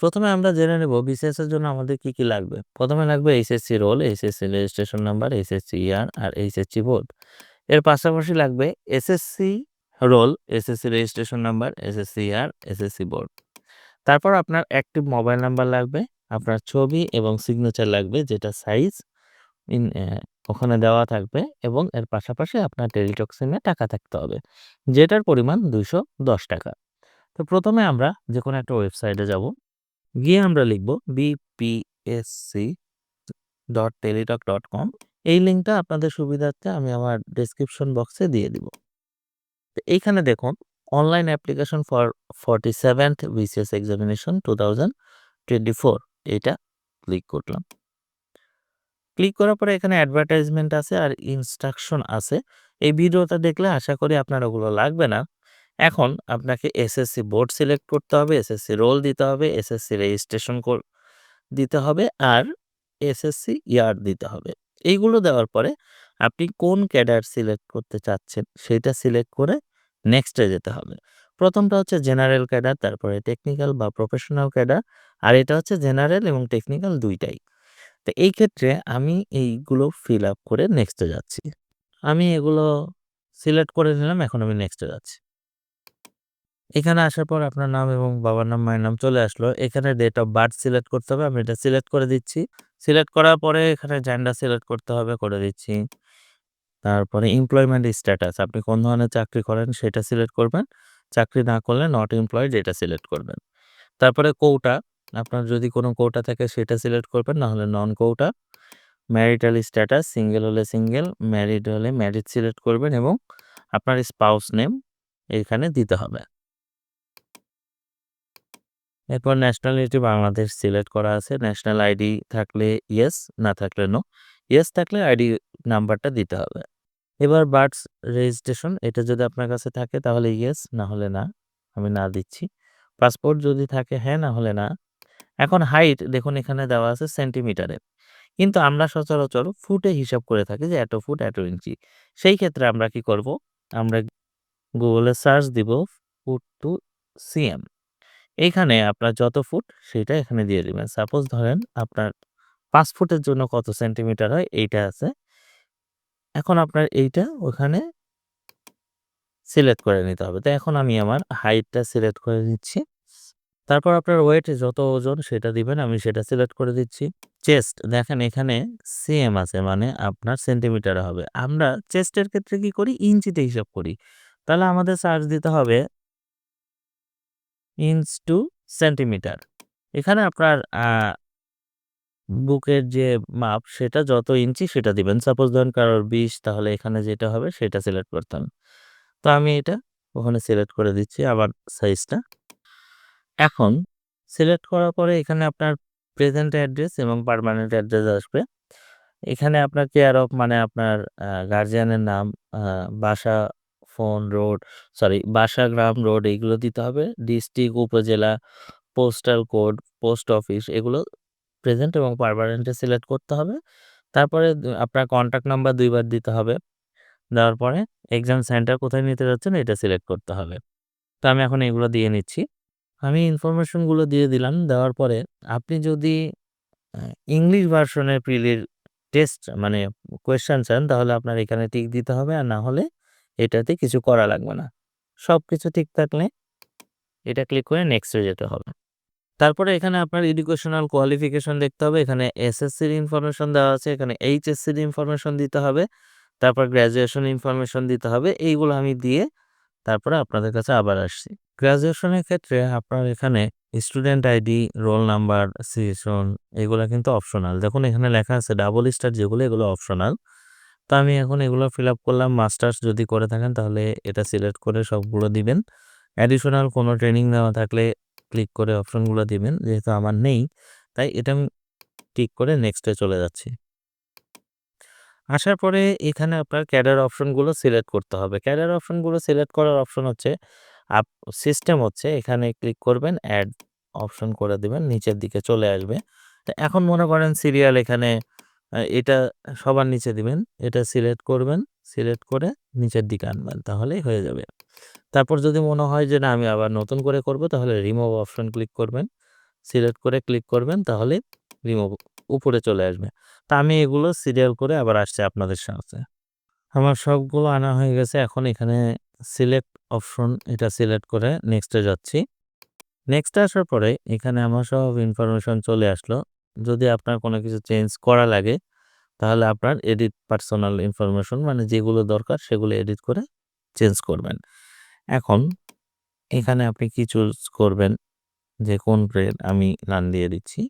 প্রথমে আমরা জেনে নেব বিসিএস এর জন্য আমাদের কি, কি লাগবে। প্রথমে লাগবে HSC roll, HSC registration number, HSC year আর এইচএসসি বোর্ড। এর পাশাপাশি লাগবে SSC roll, SSC registration number, SSC year, SSC board. তারপর আপনার অ্যাক্টিভ মোবাইল নাম্বার লাগবে, আপনার ছবি এবং সিগনেচার লাগবে যেটা সাইজ ইন ওখানে দেওয়া থাকবে এবং এর পাশাপাশি আপনার টেলিটক সিমে টাকা থাকতে হবে। যেটার পরিমাণ ৳২১০ তো প্রথমে আমরা যে কোনো একটা ওয়েবসাইটে যাব। গিয়ে আমরা লিখব BPSC dot Teletalk dot com এই লিঙ্কটা আপনাদের সুবিধার্থে আমি আমার ডেসক্রিপশন বক্সে দিয়ে দিব। এইখানে দেখুন online application for 47th BCS examination 2024 এইটা ক্লিক করলাম। ক্লিক করার পরে এখানে অ্যাডভার্টাইজমেন্ট আছে আর ইনস্ট্রাকশন আছে। এই ভিডিওটা দেখলে আশা করি আপনার ওগুলো লাগবে না। এখন আপনাকে এসএসসি বোর্ড সিলেক্ট করতে হবে, এসএসসি রোল দিতে হবে, এসএসসি রেজিস্ট্রেশন দিতে হবে আর এসএসসি ইয়ার দিতে হবে। এইগুলো দেওয়ার পরে আপনি কোন ক্যাডার সিলেক্ট করতে চাচ্ছেন সেটা সিলেক্ট করে নেক্সটে যেতে হবে। প্রথমটা হচ্ছে জেনারেল ক্যাডার, তারপরে টেকনিক্যাল বা প্রফেশনাল ক্যাডার আর এটা হচ্ছে জেনারেল এবং টেকনিক্যাল দুইটাই। তো এই ক্ষেত্রে আমি এইগুলো ফিল আপ করে নেক্সটে যাচ্ছি। আমি এগুলো সিলেক্ট করে নিলাম এখন আমি নেক্সটে যাচ্ছি। এখানে আসার পর আপনার নাম এবং বাবার নাম, মায়ের নাম চলে আসলো। এখানে ডেট অফ বার্থ সিলেক্ট করতে হবে। আমি এটা সিলেক্ট করে দিচ্ছি। সিলেক্ট করার পরে এখানে জেন্ডার সিলেক্ট করতে হবে, করে দিচ্ছি। তারপরে এমপ্লয়মেন্ট স্ট্যাটাস আপনি কোন ধরনের চাকরি করেন সেটা সিলেক্ট করবেন। চাকরি না করলে নট এমপ্লয়েড এটা সিলেক্ট করবেন। তারপরে কোটা আপনার যদি কোনো কোটা থাকে সেটা সিলেক্ট করবেন, না হলে non quota. Marital status single হলে সিঙ্গেল, ম্যারিড হলে ম্যারিড সিলেক্ট করবেন এবং আপনার স্পাউস নেম এখানে দিতে হবে। এরপর ন্যাশনালিটি বাংলাদেশ সিলেক্ট করা আছে। ন্যাশনাল আইডি থাকলে ইয়েস, না থাকলে নো। ইয়েস থাকলে আইডি নাম্বারটা দিতে হবে। এবার বার্থ রেজিস্ট্রেশন এটা যদি আপনার কাছে থাকে তাহলে ইয়েস, না হলে না। আমি না দিচ্ছি। পাসপোর্ট যদি থাকে হ্যাঁ, না হলে না। এখন হাইট দেখুন এখানে দেওয়া আছে সেন্টিমিটারে। কিন্তু আমরা সচরাচর ফুটে হিসাব করে থাকি যে এত ফুট এত ইঞ্চি। সেই ক্ষেত্রে আমরা কি করব? আমরা গুগলে সার্চ দিব ফুট টু সিএম। এইখানে আপনার যত ফুট সেটা এখানে দিয়ে দিবেন। সাপোজ ধরেন আপনার পাঁচ ফুটের জন্য কত সেন্টিমিটার হয় এইটা আছে। এখন আপনার এইটা ওখানে সিলেক্ট করে নিতে হবে। তো এখন আমি আমার হাইটটা সিলেক্ট করে নিচ্ছি। তারপর আপনার ওয়েট যত ওজন সেটা দিবেন। আমি সেটা সিলেক্ট করে দিচ্ছি। চেস্ট, দেখেন এখানে সিএম আছে মানে আপনার সেন্টিমিটারে হবে। আমরা চেস্টের ক্ষেত্রে কি করি? ইঞ্চিতে হিসাব করি। তাহলে আমাদের চার্জ দিতে হবে ইঞ্চ টু সেন্টিমিটার। এখানে আপনার বুকের যে মাপ সেটা যত ইঞ্চি সেটা দিবেন। সাপোজ ধরেন কারোর ২০ তাহলে এখানে যেটা হবে সেটা সিলেক্ট করতে হবে। তো আমি এটা ওখানে সিলেক্ট করে দিচ্ছি আমার সাইজটা। এখন সিলেক্ট করার পরে এখানে আপনার প্রেজেন্ট অ্যাড্রেস এবং পার্মানেন্ট অ্যাড্রেস আসবে। এখানে আপনার কেয়ার অফ মানে আপনার গার্জিয়ানের নাম, বাসা, ফোন, রোড সরি বাসা, গ্রাম, রোড এইগুলো দিতে হবে। District, upazila, postal code, post office এগুলো প্রেজেন্ট এবং পার্মানেন্টে সিলেক্ট করতে হবে। তারপরে আপনার কন্টাক্ট নাম্বার দুইবার দিতে হবে। দেওয়ার পরে এক্সাম সেন্টার কোথায় নিতে যাচ্ছেন এটা সিলেক্ট করতে হবে। তো আমি এখন এগুলো দিয়ে নিচ্ছি। আমি ইনফরমেশনগুলো দিয়ে দিলাম। দেওয়ার পরে আপনি যদি ইংলিশ ভার্সনের প্রিলির টেস্ট মানে কোয়েশ্চেন চান তাহলে আপনার এখানে টিক দিতে হবে। আর না হলে এটাতে কিছু করা লাগবে না। সব কিছু ঠিক থাকলে এটা ক্লিক করে নেক্সটে যেতে হবে। তারপরে এখানে আপনার এডুকেশনাল কোয়ালিফিকেশন দেখতে হবে। এখানে এসএসসির ইনফরমেশন দেওয়া আছে। এখানে এইচএসসির ইনফরমেশন দিতে হবে। তারপর গ্র্যাজুয়েশন ইনফরমেশন দিতে হবে। এইগুলো আমি দিয়ে তারপরে আপনাদের কাছে আবার আসছি। গ্র্যাজুয়েশনের ক্ষেত্রে আপনার এখানে student ID, roll number, session এগুলো কিন্তু অপশনাল। দেখুন এখানে লেখা আছে ডাবল স্টার যেগুলো এগুলো অপশনাল। তো আমি এখন এগুলো ফিল আপ করলাম। মাস্টার্স যদি করে থাকেন তাহলে এটা সিলেক্ট করে সবগুলো দিবেন। অ্যাডিশনাল কোনো ট্রেনিং নেওয়া থাকলে ক্লিক করে অপশনগুলো দিবেন। যেহেতু আমার নেই, তাই এটা আমি টিক করে নেক্সটে চলে যাচ্ছি। আসার পরে এখানে আপনার ক্যাডার অপশনগুলো সিলেক্ট করতে হবে। ক্যাডার অপশনগুলো সিলেক্ট করার অপশন হচ্ছে, আপ, সিস্টেম হচ্ছে, এখানে ক্লিক করবেন অ্যাড অপশন করে দেবেন, নিচের দিকে চলে আসবে। তো এখন মনে করেন সিরিয়াল এখানে এটা সবার নিচে দিবেন। এটা সিলেক্ট করবেন। সিলেক্ট করে নিচের দিকে আনবেন, তাহলেই হয়ে যাবে। তারপর যদি মনে হয় যে না, আমি আবার নতুন করে করব, তাহলে রিমুভ অপশন ক্লিক করবেন। সিলেক্ট করে ক্লিক করবেন, তাহলে রিমুভ উপরে চলে আসবে তা আমি এগুলো সিরিয়াল করে আবার আসছে আপনাদের সাথে আমার সবগুলো আনা হয়ে গেছে, এখন এখানে সিলেক্ট অপশন এটা সিলেক্ট করে নেক্সটে যাচ্ছি নেক্সটে আসার পরে এখানে আমার সব ইনফরমেশন চলে আসলো যদি আপনার কোনো কিছু চেঞ্জ করা লাগে, তাহলে আপনার এডিট পার্সোনাল ইনফরমেশন মানে যেগুলো দরকার সেগুলো এডিট করে চেঞ্জ করবেন। এখন এখানে আপনি কি চুজ করবেন? যে কোন গ্রেড আমি রান দিয়ে দিচ্ছি।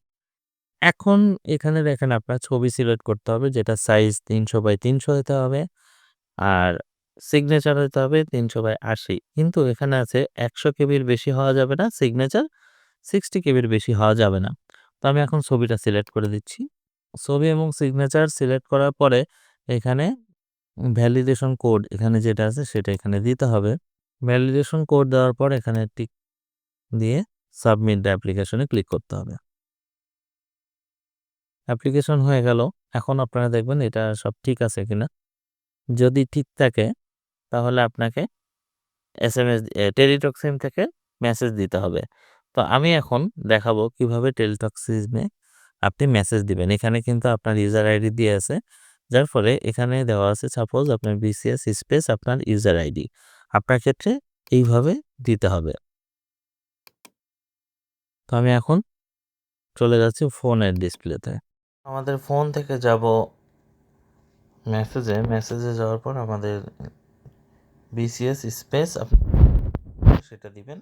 এখন এখানে দেখেন আপনার ছবি সিলেক্ট করতে হবে, যেটা সাইজ তিনশো বাই তিনশো হতে হবে আর সিগনেচার হতে হবে তিনশো বাই আশি। কিন্তু এখানে আছে একশো কেবির বেশি হওয়া যাবে না সিগনেচার সিক্সটি কেবির বেশি হওয়া যাবে না। তো আমি এখন ছবিটা সিলেক্ট করে দিচ্ছি। ছবি এবং সিগনেচার সিলেক্ট করার পরে এখানে ভ্যালিডেশন কোড এখানে যেটা আছে সেটা এখানে দিতে হবে। ভ্যালিডেশন কোড দেওয়ার পর এখানে টিক দিয়ে সাবমিট অ্যাপ্লিকেশনে ক্লিক করতে হবে। অ্যাপ্লিকেশন হয়ে গেল। এখন আপনারা দেখবেন এটা সব ঠিক আছে কিনা। যদি ঠিক থাকে, তাহলে আপনাকে S M S Teletalk SIM থেকে মেসেজ দিতে হবে। তো আমি এখন দেখাবো কীভাবে টেলিটক সিমে আপনি মেসেজ দিবেন। এখানে কিন্তু আপনার ইউজার আইডি দিয়ে আছে। যার ফলে এখানে দেওয়া আছে সাপোজ আপনার বিসিএস স্পেস আপনার ইউজার আইডি আপনার ক্ষেত্রে এইভাবে দিতে হবে। তো আমি এখন চলে যাচ্ছি ফোনের ডিসপ্লেতে আমাদের ফোন থেকে যাব মেসেজে মেসেজে যাওয়ার পর আমাদের বিসিএস স্পেস আপনি সেটা দিবেন।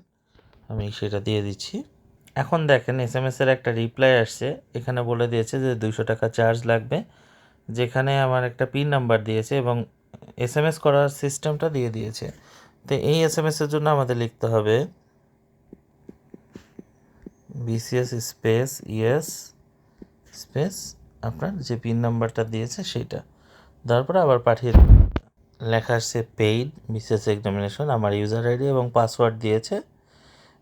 আমি সেটা দিয়ে দিচ্ছি। এখন দেখেন এস এম এসের একটা রিপ্লাই আসছে। এখানে বলে দিয়েছে যে দুইশো টাকা চার্জ লাগবে। যেখানে আমার একটা পিন নাম্বার দিয়েছে এবং এস এম এস করার সিস্টেমটা দিয়ে দিয়েছে। তো এই এস এম এসের জন্য আমাদের লিখতে হবে বিসিএস স্পেস ইএস স্পেস আপনার যে পিন নাম্বারটা দিয়েছে সেইটা তারপরে আবার পাঠিয়ে। লেখা আসছে পেইড বিসিএস এক্সামিনেশন আমার ইউজার আইডি এবং পাসওয়ার্ড দিয়েছে।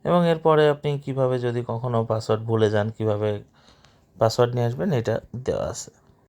এবং এরপরে আপনি কীভাবে যদি কখনও পাসওয়ার্ড ভুলে যান, কীভাবে পাসওয়ার্ড নিয়ে আসবেন, এটা দেওয়া আছে।